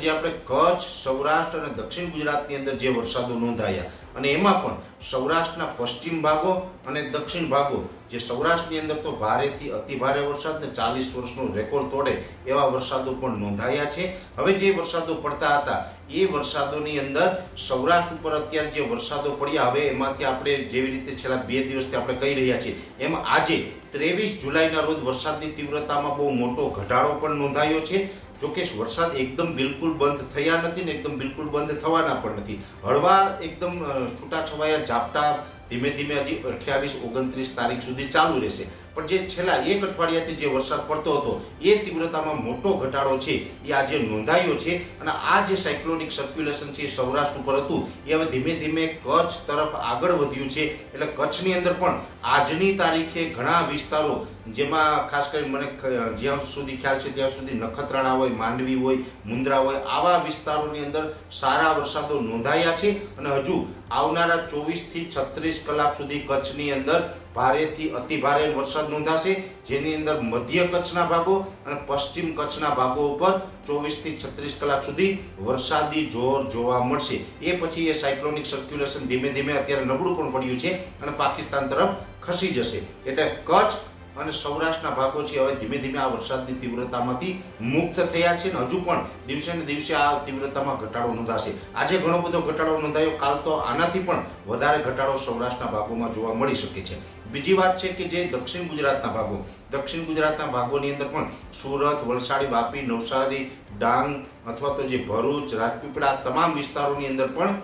જે આપણે કચ્છ, સૌરાષ્ટ્ર અને દક્ષિણ ગુજરાતની અંદર જે વરસાદો નોંધાયા અને એમાં પણ સૌરાષ્ટ્રના પશ્ચિમ ભાગો અને દક્ષિણ ભાગો, જે સૌરાષ્ટ્રની અંદર તો ભારેથી અતિ ભારે વરસાદ ને ચાલીસ વર્ષનો રેકોર્ડ તોડે એવા વરસાદો પણ નોંધાયા છે. હવે જે વરસાદો પડતા હતા, એ વરસાદોની અંદર સૌરાષ્ટ્ર ઉપર અત્યારે જે વરસાદો પડ્યા, હવે એમાંથી આપણે જેવી રીતે છેલ્લા બે દિવસથી આપણે કહી રહ્યા છીએ, એમ આજે ત્રેવીસ જુલાઈના રોજ વરસાદની તીવ્રતામાં બહુ મોટો ઘટાડો પણ નોંધાયો છે. જોકે વરસાદ એકદમ બિલકુલ બંધ થયા નથી ને એકદમ બિલકુલ બંધ થવાના પણ નથી. હળવા એકદમ છૂટાછવાયા ઝાપટા ધીમે ધીમે હજી અઠ્યાવીસ, ઓગણત્રીસ તારીખ સુધી ચાલુ રહેશે. પણ જે છેલ્લા એક અઠવાડિયાથી જે વરસાદ પડતો હતો, એ તીવ્રતામાં મોટો ઘટાડો છે, એ આજે નોંધાયો છે. અને આ જે સાયક્લોનિક સર્ક્યુલેશન છે એ સૌરાષ્ટ્ર ઉપર હતું, એ હવે ધીમે ધીમે કચ્છ તરફ આગળ વધ્યું છે. એટલે કચ્છની અંદર પણ આજની તારીખે ઘણા વિસ્તારો, જેમાં ખાસ કરી મને જ્યાં સુધી ખ્યાલ છે ત્યાં સુધી નખત્રાણા હોય, માંડવી હોય મુન્દ્રા હોય, આવા વિસ્તારોની અંદર સારા વરસાદો નોંધાયા છે. અને હજુ આવનારા ચોવીસથી છત્રીસ કલાક સુધી કચ્છની અંદર ભારેથી અતિ ભારે વરસાદ નોંધાશે, જેની અંદર મધ્ય કચ્છના ભાગો અને પશ્ચિમ કચ્છના ભાગો ઉપર ચોવીસથી છત્રીસ કલાક સુધી વરસાદી જોર જોવા મળશે. એ પછી એ સાયક્લોનિક સર્ક્યુલેશન ધીમે ધીમે અત્યારે નબળું પણ પડ્યું છે અને પાકિસ્તાન તરફ ખસી જશે. એટલે કચ્છ અને સૌરાષ્ટ્રના ભાગો છે, હવે ધીમે ધીમે આ વરસાદની તીવ્રતામાંથી મુક્ત થયા છે અને હજુ પણ દિવસે ને દિવસે આ તીવ્રતામાં ઘટાડો નોંધાશે. આજે ઘણો બધો ઘટાડો નોંધાયો, કાલ તો આનાથી પણ વધારે ઘટાડો સૌરાષ્ટ્રના ભાગોમાં જોવા મળી શકે છે. બીજી વાત છે કે જે દક્ષિણ ગુજરાતના ભાગો, દક્ષિણ ગુજરાતના ભાગોની અંદર પણ સુરત, વલસાડી, વાપી, નવસારી, ડાંગ અથવા તો જે ભરૂચ, રાજપીપળા તમામ વિસ્તારોની અંદર પણ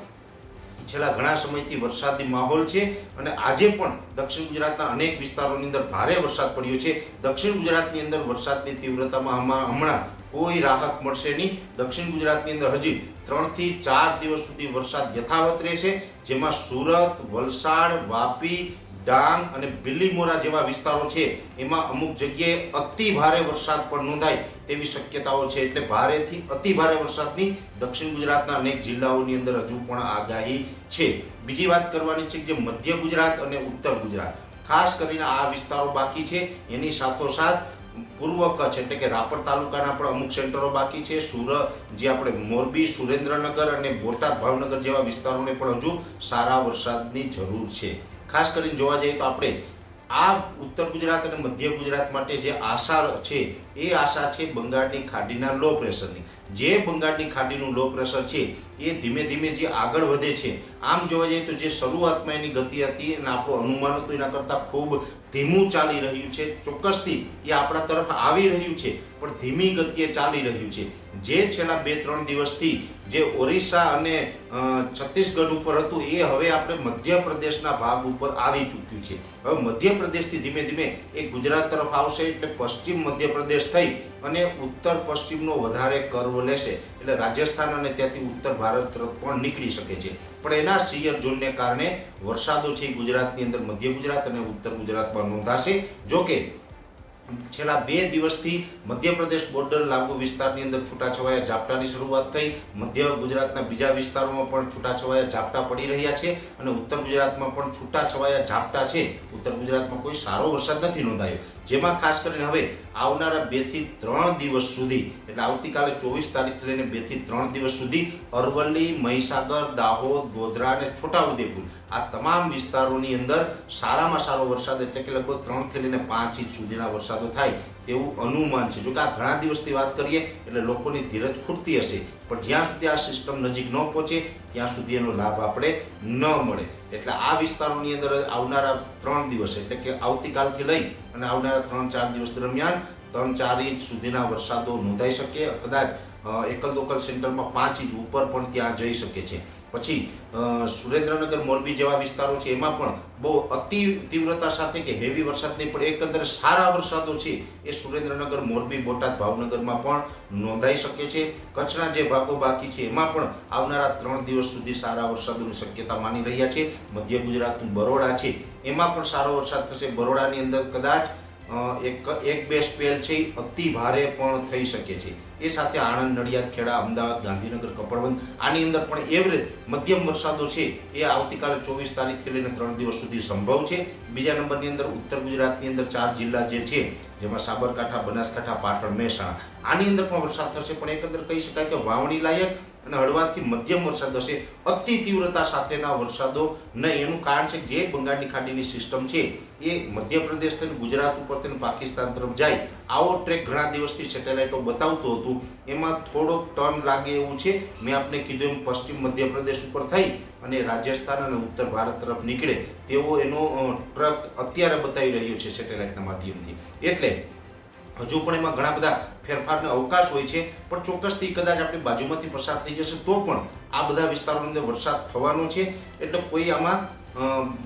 છેલ્લા ઘણા સમયથી વરસાદી માહોલ છે અને આજે પણ દક્ષિણ ગુજરાતના અનેક વિસ્તારોની અંદર ભારે વરસાદ પડ્યો છે. દક્ષિણ ગુજરાતની અંદર વરસાદની તીવ્રતામાં હમણાં કોઈ રાહત મળશે નહીં. દક્ષિણ ગુજરાતની અંદર હજી ત્રણથી ચાર દિવસ સુધી વરસાદ યથાવત રહેશે, જેમાં સુરત, વલસાડ, વાપી ડાંગ અને બિલીમોરા જેવા વિસ્તારો છે, એમાં અમુક જગ્યાએ અતિ ભારે વરસાદ પણ નોંધાય તેવી શક્યતાઓ છે. એટલે ભારેથી અતિ ભારે વરસાદની દક્ષિણ ગુજરાતના અનેક જિલ્લાઓની અંદર હજુ પણ આગાહી છે. બીજી વાત કરવાની છે કે મધ્ય ગુજરાત અને ઉત્તર ગુજરાત. ખાસ કરીને આ વિસ્તારો બાકી છે. એની સાથોસાથ પૂર્વ કચ્છ એટલે કે રાપર તાલુકાના પણ અમુક સેન્ટરો બાકી છે. સુરત, જે આપણે મોરબી, સુરેન્દ્રનગર અને બોટાદ, ભાવનગર જેવા વિસ્તારોને પણ હજુ સારા વરસાદની જરૂર છે. ખાસ કરીને જોવા જઈએ તો આપણે આ ઉત્તર ગુજરાત અને મધ્ય ગુજરાત માટે જે આશા છે, એ આશા છે બંગાળની ખાડીના લો પ્રેશરની જે બંગાળની ખાડીનું લો પ્રેશર છે એ ધીમે ધીમે જે આગળ વધે છે, આમ જોવા જઈએ તો જે શરૂઆતમાં એની ગતિ હતી અને આપણું અનુમાન હતું, એના કરતાં ખૂબ ધીમું ચાલી રહ્યું છે. ચોક્કસથી એ આપણા તરફ આવી રહ્યું છે, પણ ધીમી ગતિએ ચાલી રહ્યું છે. જે છેલ્લા બે, ત્રણ દિવસથી જે ઓરિસ્સા અને છત્તીસગઢ ઉપર હતું, એ હવે આપણે મધ્યપ્રદેશના ભાગ ઉપર આવી ચૂક્યું છે. હવે મધ્યપ્રદેશથી ધીમે ધીમે એ ગુજરાત તરફ આવશે, એટલે પશ્ચિમ મધ્યપ્રદેશ થઈ અને ઉત્તર પશ્ચિમનો વધારે કર્વ લેશે. એટલે રાજસ્થાન અને ત્યાંથી ઉત્તર ભારત તરફ પણ નીકળી શકે છે. પણ એના સિયર ઝોનને કારણે વરસાદો છે ગુજરાતની અંદર મધ્ય ગુજરાત અને ઉત્તર ગુજરાતમાં નોંધાશે. જોકે છેલ્લા બે દિવસથી મધ્યપ્રદેશ બોર્ડર લાગુ વિસ્તારની અંદર છૂટાછવાયા ઝાપટાની શરૂઆત થઈ. મધ્ય ગુજરાતના બીજા વિસ્તારોમાં પણ છૂટાછવાયા ઝાપટા પડી રહ્યા છે અને ઉત્તર ગુજરાતમાં પણ છૂટાછવાયા ઝાપટા છે. ઉત્તર ગુજરાતમાં કોઈ સારો વરસાદ નથી નોંધાયો. જેમાં ખાસ કરીને હવે આવનારા બેથી ત્રણ દિવસ સુધી, એટલે આવતીકાલે ચોવીસ તારીખથી લઈને બેથી ત્રણ દિવસ સુધી અરવલ્લી, મહીસાગર, દાહોદ, ગોધરા અને છોટાઉદેપુર આ તમામ વિસ્તારોની અંદર સારામાં સારો વરસાદ એટલે કે લગભગ ત્રણથી લઈને પાંચ ઇંચ સુધીના વરસાદો થાય તેવું અનુમાન છે. જો કે આ ઘણા દિવસની વાત કરીએ એટલે લોકોની ધીરજ ખૂટતી હશે. પણ જ્યાં સુધી આ સિસ્ટમ નજીક ન પહોંચે, ત્યાં સુધી એનો લાભ આપણે ન મળે. એટલે આ વિસ્તારોની અંદર આવનારા ત્રણ દિવસ એટલે કે આવતીકાલથી લઈ અને આવનારા ત્રણ ચાર દિવસ દરમિયાન ત્રણ ચાર ઇંચ સુધીના વરસાદો નોંધાઈ શકે. કદાચ એકલ દોકલ સેન્ટરમાં પાંચ ઇંચ ઉપર પણ ત્યાં જઈ શકે છે. પછી સુરેન્દ્રનગર મોરબી જેવા વિસ્તારો છે, એમાં પણ બહુ અતિ તીવ્રતા સાથે કે હેવી વરસાદ નહીં પણ એકંદરે સારા વરસાદો છે, એ સુરેન્દ્રનગર મોરબી બોટાદ ભાવનગરમાં પણ નોંધાઈ શકે છે. કચ્છના જે ભાગો બાકી છે, એમાં પણ આવનારા ત્રણ દિવસ સુધી સારા વરસાદોની શક્યતા માની રહ્યા છે. મધ્ય ગુજરાતનું બરોડા છે, એમાં પણ સારો વરસાદ થશે. બરોડાની અંદર કદાચ એક એક બે સ્પેલ છે અતિ ભારે પણ થઈ શકે છે. એ સાથે આણંદ, નડિયાદ, ખેડા, અમદાવાદ, ગાંધીનગર, કપડવંત, આની અંદર પણ એવરેજ મધ્યમ વરસાદો છે, એ આવતીકાલે ચોવીસ તારીખથી લઈને ત્રણ દિવસ સુધી સંભવ છે. બીજા નંબરની અંદર ઉત્તર ગુજરાતની અંદર ચાર જિલ્લા જે છે, જેમાં સાબરકાંઠા, બનાસકાંઠા, પાટણ, મહેસાણા, આની અંદર પણ વરસાદ થશે, પણ એકંદર કહી શકાય કે વાવણી લાયક અને હળવાથી મધ્યમ વરસાદ હશે. અતિ તીવ્રતા સાથેના વરસાદો નહીં. એનું કારણ છે જે બંગાળની ખાડીની સિસ્ટમ છે. એ મધ્યપ્રદેશ થઈને ગુજરાત ઉપર થઈને પાકિસ્તાન તરફ જાય. આવો ટ્રેક ઘણા દિવસથી સેટેલાઇટો બતાવતું હતું. એમાં થોડોક ટર્ન લાગે એવું છે. મેં આપને કીધું એમ પશ્ચિમ મધ્યપ્રદેશ ઉપર થઈ અને રાજસ્થાન અને ઉત્તર ભારત તરફ નીકળે. તેવો એનો ટ્રક અત્યારે બતાવી રહ્યો છે સેટેલાઇટના માધ્યમથી. એટલે હજુ પણ એમાં ઘણા બધા ફેરફારને અવકાશ હોય છે, પણ ચોક્કસથી કદાચ આપણી બાજુમાંથી પસાર થઈ જશે, તો પણ આ બધા વિસ્તારોની અંદર વરસાદ થવાનો છે. એટલે કોઈ આમાં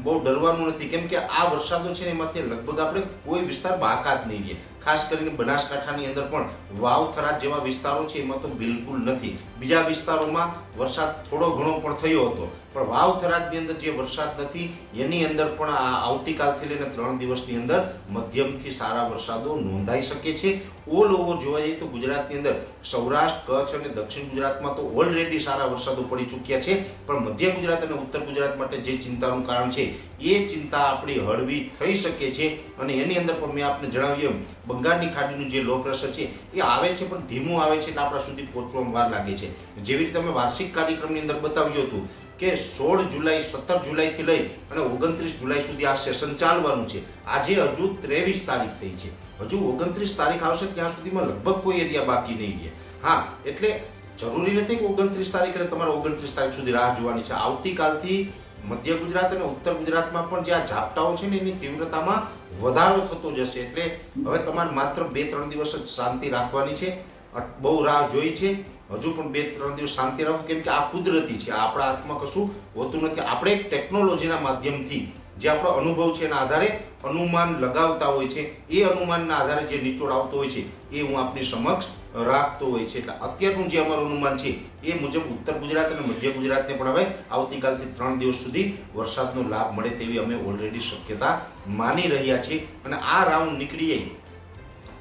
બહુ ડરવાનું નથી. કેમ કે આ વરસાદો છે એમાંથી લગભગ આપણે કોઈ વિસ્તાર બાકાત નહીં રહીએ. ખાસ કરીને બનાસકાંઠાની અંદર પણ વાવ થરાદ જેવા વિસ્તારો છે, એમાં તો બિલકુલ નથી. બીજા વિસ્તારોમાં વરસાદ થોડો ઘણો પણ થયો હતો. પણ વાવ થરાદની અંદર જે વરસાદ નથી, એની અંદર પણ આ આવતીકાલથી લઈને ત્રણ દિવસની અંદર મધ્યમથી સારા વરસાદો નોંધાઈ શકે છે. ઓલ ઓવર જોવા જઈએ તો ગુજરાતની અંદર સૌરાષ્ટ્ર, કચ્છ અને દક્ષિણ ગુજરાતમાં તો ઓલરેડી સારા વરસાદો પડી ચૂક્યા છે. પણ મધ્ય ગુજરાત અને ઉત્તર ગુજરાત માટે જે ચિંતાનું કારણ છે, એ ચિંતા આપણી હળવી થઈ શકે છે. અને એની અંદર પણ મેં આપને જણાવ્યું એમ, બંગાળની ખાડીનું જે લો પ્રેશર છે, એ આવે છે પણ ધીમું આવે છે એટલે આપણા સુધી પહોંચવામાં વાર લાગે છે. જેવી રીતે અમે વાર્ષિક કાર્યક્રમની અંદર બતાવ્યું હતું કે સોળ જુલાઈ, સત્તર જુલાઈથી લઈ અને ઓગણત્રીસ જુલાઈ સુધી આ સેશન ચાલવાનું છે. આજે હજુ ત્રેવીસ તારીખ થઈ છે. હજુ ઓગણત્રીસ તારીખ આવશે ત્યાં સુધીમાં લગભગ કોઈ એરિયા બાકી નહીં રહે. હા, એટલે જરૂરી નથી કે ઓગણત્રીસ તારીખ એટલે તમારે ઓગણત્રીસ તારીખ સુધી રાહ જોવાની છે. આવતીકાલથી મધ્ય ગુજરાત અને ઉત્તર ગુજરાતમાં પણ જે આ ઝાપટાઓ છે ને એની તીવ્રતામાં વધારો થતો જશે. એટલે હવે તમારે માત્ર બે, ત્રણ દિવસ જ શાંતિ રાખવાની છે. બહુ રાહ જોઈ છે. હજુ પણ બે ત્રણ દિવસ શાંતિ રાખો. કેમ કે આ કુદરતી છે. આપણા હાથમાં કશું હોતું નથી. આપણે ટેકનોલોજીના માધ્યમથી જે આપણો અનુભવ છે એના આધારે અનુમાન લગાવતા હોય છે. એ અનુમાનના આધારે જે નિચોડ આવતો હોય છે, એ હું આપની સમક્ષ રાખતો હોય છે. એટલે અત્યારનું જે અમારું અનુમાન છે, એ મુજબ ઉત્તર ગુજરાત અને મધ્ય ગુજરાતને પણ હવે આવતીકાલથી ત્રણ દિવસ સુધી વરસાદનો લાભ મળે તેવી અમે ઓલરેડી શક્યતા માની રહ્યા છીએ. અને આ રાઉન્ડ નીકળીએ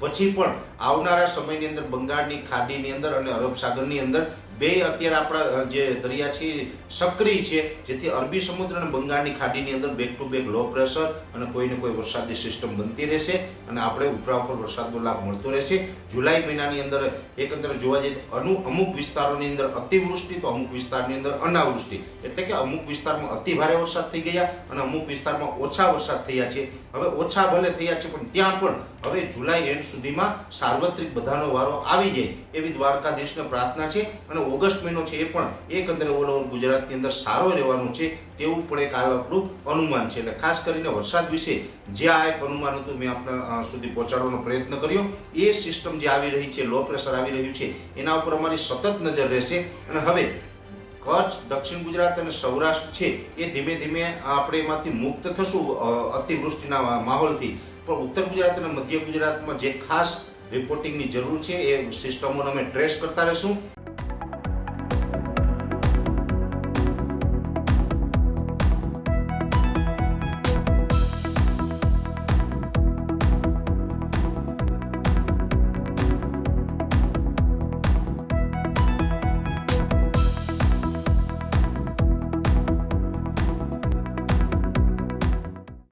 પછી પણ આવનારા સમયની અંદર બંગાળની ખાડીની અંદર અને અરબ સાગરની અંદર બે અત્યારે આપણા જે દરિયા છે, સક્રિય છે, જેથી અરબી સમુદ્ર અને બંગાળની ખાડીની અંદર back to back low pressure અને કોઈને કોઈ વરસાદની સિસ્ટમ બનતી રહેશે અને આપણે ઉપરા ઉપર વરસાદનો લાભ મળતો રહેશે. જુલાઈ મહિનાની અંદર એકંદર જોવા જઈએ અનુ, અમુક વિસ્તારોની અંદર અતિવૃષ્ટિ, તો અમુક વિસ્તારની અંદર અનાવૃષ્ટિ. એટલે કે અમુક વિસ્તારમાં અતિ ભારે વરસાદ થઈ ગયા અને અમુક વિસ્તારમાં ઓછા વરસાદ થયા છે. હવે ઓછા ભલે થયા છે, પણ ત્યાં પણ હવે જુલાઈ એન્ડ સુધીમાં સાર્વત્રિક બધાનો વારો આવી જાય એવી દ્વારકાધીશને પ્રાર્થના છે અને ઓગસ્ટ મહિનો છે એ પણ એકંદરે ઓલ ઓવર ગુજરાતની અંદર સારો રહેવાનું છે તેવું પણ એક આપણું અનુમાન છે. એટલે ખાસ કરીને વરસાદ વિશે જે આ એક અનુમાન હતું મેં આપણા સુધી પહોંચાડવાનો પ્રયત્ન કર્યો. એ સિસ્ટમ જે આવી રહી છે લો પ્રેશર આવી રહ્યું છે, એના ઉપર અમારી સતત નજર રહેશે. અને હવે કચ્છ, દક્ષિણ ગુજરાત અને સૌરાષ્ટ્ર છે એ ધીમે ધીમે આપણે એમાંથી મુક્ત થશું અતિવૃષ્ટિના માહોલથી. પણ ઉત્તર ગુજરાત અને મધ્ય ગુજરાતમાં જે ખાસ રિપોર્ટિંગની જરૂર છે, એ સિસ્ટમોને અમે ટ્રેસ કરતા રહીશું.